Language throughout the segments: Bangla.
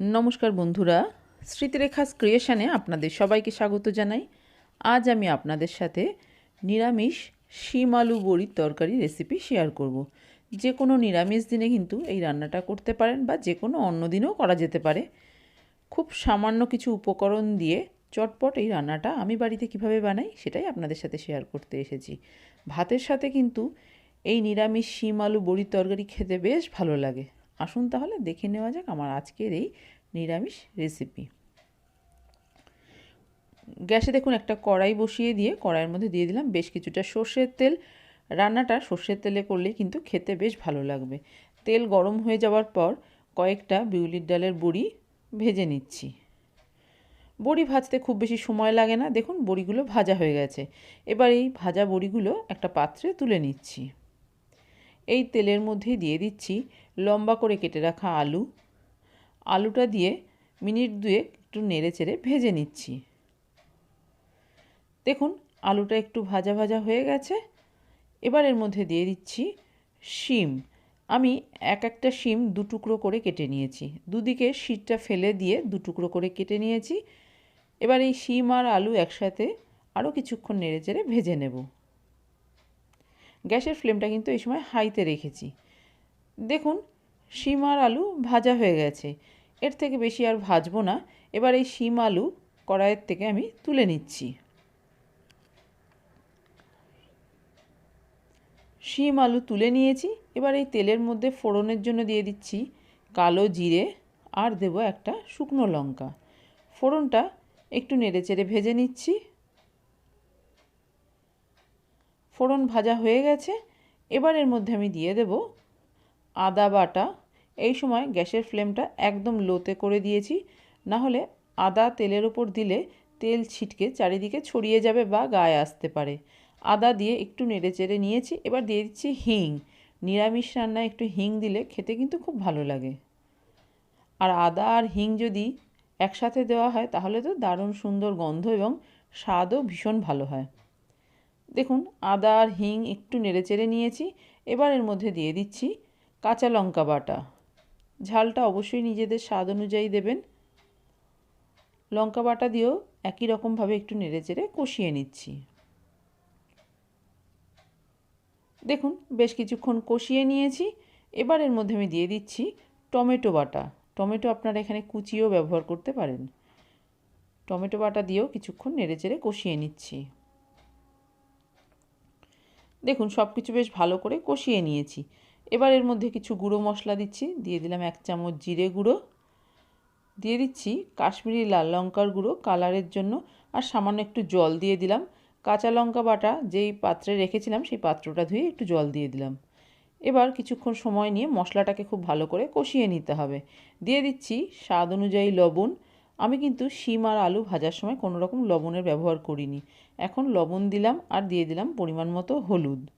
নমস্কার বন্ধুরা, স্মৃতিরেখাস ক্রিয়েশনে আপনাদের সবাইকে স্বাগত জানাই। আজ আমি আপনাদের সাথে নিরামিষ শিম আলু বড়ির তরকারি রেসিপি শেয়ার করব। যে কোনো নিরামিষ দিনে কিন্তু এই রান্নাটা করতে পারেন বা যে কোনো অন্য দিনেও করা যেতে পারে। খুব সামান্য কিছু উপকরণ দিয়ে চটপট এই রান্নাটা আমি বাড়িতে কীভাবে বানাই সেটাই আপনাদের সাথে শেয়ার করতে এসেছি। ভাতের সাথে কিন্তু এই নিরামিষ শিম আলু বড়ির তরকারি খেতে বেশ ভালো লাগে। আসুন তাহলে, দেখে নেওয়া যাক আমার আজকের এই নিরামিষ রেসিপি গ্যাসে দেখুন, একটা কড়াই বসিয়ে দিয়ে, কড়াইয়ের মধ্যে দিয়ে দিলাম বেশ কিছুটা সর্ষের তেল। রান্নাটা সর্ষের তেলে করলে কিন্তু খেতে বেশ ভালো লাগবে। তেল গরম হয়ে যাওয়ার পর কয়েকটা বিউলির ডালের বড়ি ভেজে নিচ্ছি। বড়ি ভাজতে খুব বেশি সময় লাগে না। দেখুন, বড়িগুলো ভাজা হয়ে গেছে। এবার এই ভাজা বড়িগুলো একটা পাত্রে তুলে নিচ্ছি। এই তেলের মধ্যে দিয়ে দিচ্ছি লম্বা করে কেটে রাখা আলু। আলুটা দিয়ে মিনিট দুয়েক একটু নেড়ে চেড়ে ভেজে নিচ্ছি। দেখুন, আলুটা একটু ভাজা ভাজা হয়ে গেছে। এবার এর মধ্যে দিয়ে দিচ্ছি শিম। আমি এক একটা শিম দু টুকরো করে কেটে নিয়েছি। দুদিকে শীতটা ফেলে দিয়ে দু টুকরো করে কেটে নিয়েছি। এবার এই শিম আর আলু একসাথে আরও কিছুক্ষণ নেড়ে চেড়ে ভেজে নেব। গ্যাসের ফ্লেমটা কিন্তু এই সময় হাইতে রেখেছি। দেখুন শিম আর আলু ভাজা হয়ে গেছে। এর থেকে বেশি আর ভাজবো না। এবার এই শিম আলু কড়াইয়ের থেকে আমি তুলে নিচ্ছি। শিম আলু তুলে নিয়েছি। এবার এই তেলের মধ্যে ফোড়নের জন্য দিয়ে দিচ্ছি কালো জিরে আর দেব একটা শুকনো লঙ্কা। ফোড়নটা একটু নেড়ে চেড়ে ভেজে নিচ্ছি। ফোড়ন ভাজা হয়ে গেছে। এবার এর মধ্যে আমি দিয়ে দেব আদা বাটা। এই সময় গ্যাসের ফ্লেমটা একদম লোতে করে দিয়েছি। না হলে আদা তেলের ওপর দিলে তেল ছিটকে চারিদিকে ছড়িয়ে যাবে বা গায়ে আসতে পারে। আদা দিয়ে একটু নেড়ে চেড়ে নিয়েছি। এবার দিয়ে দিচ্ছি হিং। নিরামিষ রান্নায় একটু হিং দিলে খেতে কিন্তু খুব ভালো লাগে। আর আদা আর হিং যদি একসাথে দেওয়া হয়, তাহলে তো দারুণ সুন্দর গন্ধ এবং স্বাদও ভীষণ ভালো হয়। দেখুন, আদা আর হিং একটু নেড়ে চেড়ে নিয়েছি, এবার এর মধ্যে দিয়ে দিচ্ছি কাঁচা লঙ্কা বাটা। ঝালটা অবশ্যই নিজেদের স্বাদ অনুযায়ী দেবেন। লঙ্কা বাটা দিয়েও একই রকমভাবে একটু নেড়ে চেড়ে কষিয়ে নিচ্ছি। দেখুন, বেশ কিছুক্ষণ কষিয়ে নিয়েছি, এবার এর মধ্যে আমি দিয়ে দিচ্ছি টমেটো বাটা। টমেটো আপনারা এখানে কুচিও ব্যবহার করতে পারেন। টমেটো বাটা দিয়েও কিছুক্ষণ নেড়ে চেড়ে কষিয়ে নিচ্ছি। দেখুন সব কিছু বেশ ভালো করে কষিয়ে নিয়েছি। এবার এর মধ্যে কিছু গুঁড়ো মশলা দিচ্ছি। দিয়ে দিলাম এক চামচ জিরে গুঁড়ো। দিয়ে দিচ্ছি কাশ্মীরি লাল লঙ্কার গুঁড়ো কালারের জন্য। আর সামান্য একটু জল দিয়ে দিলাম। কাঁচা লঙ্কা বাটা যেই পাত্রে রেখেছিলাম, সেই পাত্রটা ধুয়ে একটু জল দিয়ে দিলাম। এবার কিছুক্ষণ সময় নিয়ে মশলাটাকে খুব ভালো করে কষিয়ে নিতে হবে। দিয়ে দিচ্ছি স্বাদ অনুযায়ী লবণ। আমি কিন্তু শিম আর আলু ভাজার সময় কোনো রকম লবণের ব্যবহার করিনি। এখন লবণ দিলাম আর দিয়ে দিলাম পরিমাণ মতো হলুদ।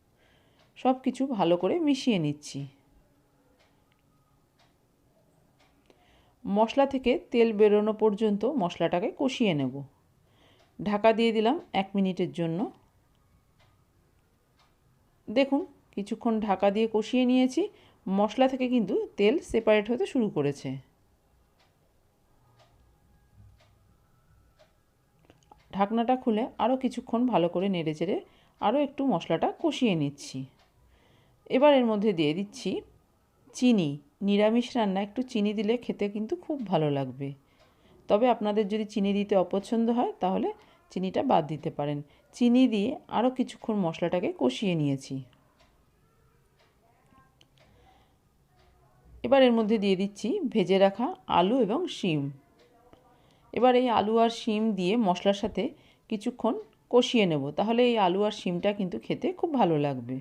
সব কিছু ভালো করে মিশিয়ে নিচ্ছি। মশলা থেকে তেল বেরোনো পর্যন্ত মশলাটাকে কষিয়ে নেব। ঢাকা দিয়ে দিলাম এক মিনিটের জন্য। দেখুন, কিছুক্ষণ ঢাকা দিয়ে কষিয়ে নিয়েছি। মশলা থেকে কিন্তু তেল সেপারেট হতে শুরু করেছে। ঢাকনাটা খুলে আরও কিছুক্ষণ ভালো করে নেড়ে চেড়ে আরও একটু মশলাটা কষিয়ে নিচ্ছি। এবার এর মধ্যে দিয়ে দিচ্ছি চিনি। নিরামিষ রান্না, একটু চিনি দিলে খেতে কিন্তু খুব ভালো লাগবে। তবে আপনাদের যদি চিনি দিতে অপছন্দ হয়, তাহলে চিনিটা বাদ দিতে পারেন। চিনি দিয়ে আরও কিছুক্ষণ মশলাটাকে কষিয়ে নিয়েছি। এবার এর মধ্যে দিয়ে দিচ্ছি ভেজে রাখা আলু এবং শিম। এবার এই আলু আর শিম দিয়ে মশলার সাথে কিছুক্ষণ কষিয়ে নেব। তাহলে এই আলু আর শিমটা কিন্তু খেতে খুব ভালো লাগবে।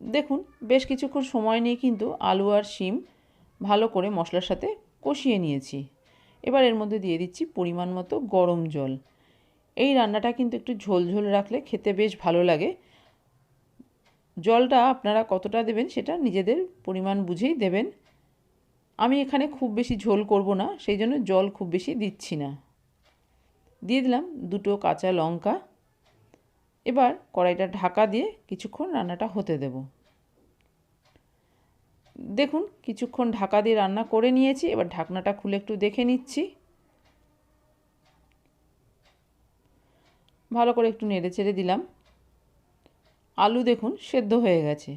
দেখুন, বেশ কিছুক্ষণ সময় নিয়ে কিন্তু আলু আর শিম ভালো করে মশলার সাথে কষিয়ে নিয়েছি। এবার এর মধ্যে দিয়ে দিচ্ছি পরিমাণ মতো গরম জল। এই রান্নাটা কিন্তু একটু ঝোল ঝোল রাখলে খেতে বেশ ভালো লাগে। জলটা আপনারা কতটা দেবেন সেটা নিজেদের পরিমাণ বুঝেই দেবেন। আমি এখানে খুব বেশি ঝোল করব না, সেই জন্য জল খুব বেশি দিচ্ছি না। দিয়ে দিলাম দুটো কাঁচা লঙ্কা। এবার কড়াইটা ঢাকা দিয়ে কিছুক্ষণ রান্নাটা হতে দেব। দেখুন, কিছুক্ষণ ঢাকা দিয়ে রান্না করে নিয়েছি, এবার ঢাকনাটা খুলে একটু দেখে নিচ্ছি। ভালো করে একটু নেড়ে চেড়ে দিলাম। আলু দেখুন, সেদ্ধ হয়ে গেছে।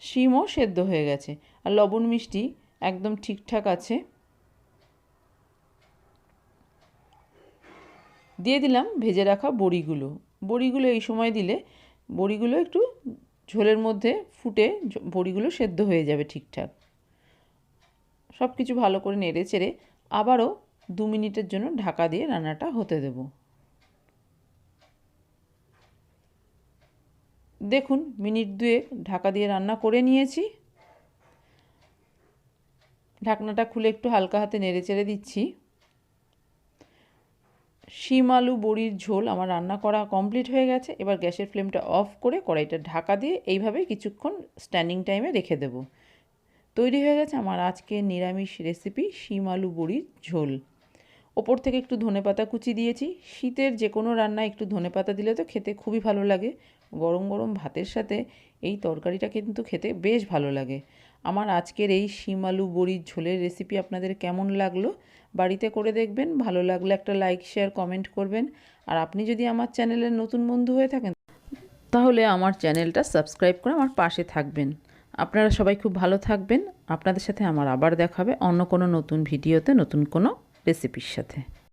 শিমও সেদ্ধ হয়ে গেছে। আর লবণ মিষ্টি একদম ঠিকঠাক আছে। দিয়ে দিলাম ভেজে রাখা বড়িগুলো। বড়িগুলো এই সময় দিলে বড়িগুলো একটু ঝোলের মধ্যে ফুটে বড়িগুলো সেদ্ধ হয়ে যাবে ঠিকঠাক। সব কিছু ভালো করে নেড়ে চেড়ে আবারও দু মিনিটের জন্য ঢাকা দিয়ে রান্নাটা হতে দেব। দেখুন, মিনিট দুয়েক ঢাকা দিয়ে রান্না করে নিয়েছি। ঢাকনাটা খুলে একটু হালকা হাতে নেড়ে চেড়ে দিচ্ছি। শিম আলু, বড়ির ঝোল, আমার রান্না করা কমপ্লিট হয়ে গেছে। এবার গ্যাসের ফ্লেমটা অফ করে কড়াইটা ঢাকা দিয়ে এইভাবে কিছুক্ষণ স্ট্যান্ডিং টাইমে রেখে দেব। তৈরি হয়ে গেছে আমার আজকে নিরামিষ রেসিপি শিম আলু, বড়ির ঝোল। ওপর থেকে একটু ধনেপাতা কুচি দিয়েছি। শীতের যে কোনো রান্নায় একটু ধনেপাতা দিলে তো খেতে খুবই ভালো লাগে। গরম গরম ভাতের সাথে এই তরকারিটা কিন্তু খেতে বেশ ভালো লাগে। আমার আজকের এই শিম আলু বড়ির ঝোলের রেসিপি আপনাদের কেমন লাগল বাড়িতে করে দেখবেন, ভালো লাগলে একটা লাইক শেয়ার কমেন্ট করবেন। আর আপনি যদি আমার চ্যানেলের নতুন বন্ধু হয়ে থাকেন, তাহলে আমার চ্যানেলটা সাবস্ক্রাইব করে আমার পাশে থাকবেন। আপনারা সবাই খুব ভালো থাকবেন। আপনাদের সাথে আমার আবার দেখাবে অন্য কোনো নতুন ভিডিওতে নতুন কোনো রেসিপির সাথে।